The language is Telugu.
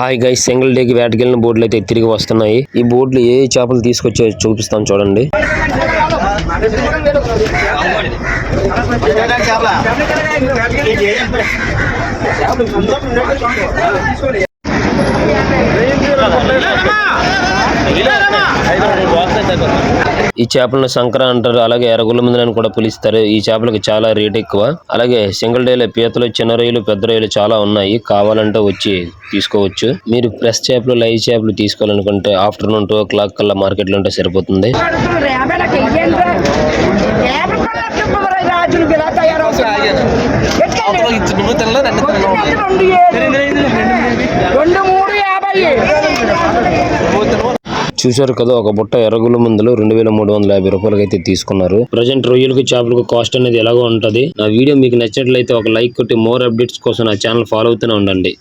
హాయ్ గై సింగిల్ డేకి వేటకెళ్ళిన బోట్లు అయితే తిరిగి వస్తున్నాయి. ఈ బోట్లు ఏ ఏ చేపలు తీసుకొచ్చే చూపిస్తాను చూడండి. ఈ చేపలను సంకర అంటారు. అలాగే ఎర్రగుల్ల ముందని కూడా పిలుస్తారు. ఈ చేపలకు చాలా రేట్ ఎక్కువ. అలాగే సింగిల్ డేలో పీతలు చిన్న రొయ్యలు పెద్ద రొయ్యలు చాలా ఉన్నాయి. కావాలంటే వచ్చి తీసుకోవచ్చు. మీరు ఫ్రెష్ చేపలు లైవ్ చేపలు తీసుకోవాలనుకుంటే ఆఫ్టర్నూన్ టూ ఓ క్లాక్ కల్లా మార్కెట్లో ఉంటే సరిపోతుంది. రాజులు ఇలా తయారవుతున్నారు ఎట్లా రెండు ఏడు. రెండు మూడు యాభై చూశారు కదా ఒక బుట్ట ఎరగుల ముందులో రెండు వేల మూడు వందల యాభై రూపాయలకి అయితే తీసుకున్నారు. ప్రజెంట్ రొయ్యలకు చేపలకు కాస్ట్ అనేది ఎలాగో ఉంటది. నా వీడియో మీకు నచ్చినట్లయితే ఒక లైక్ కొట్టి మోర్ అప్డేట్స్ కోసం నా ఛానల్ ఫాలో అవుతూనే ఉండండి.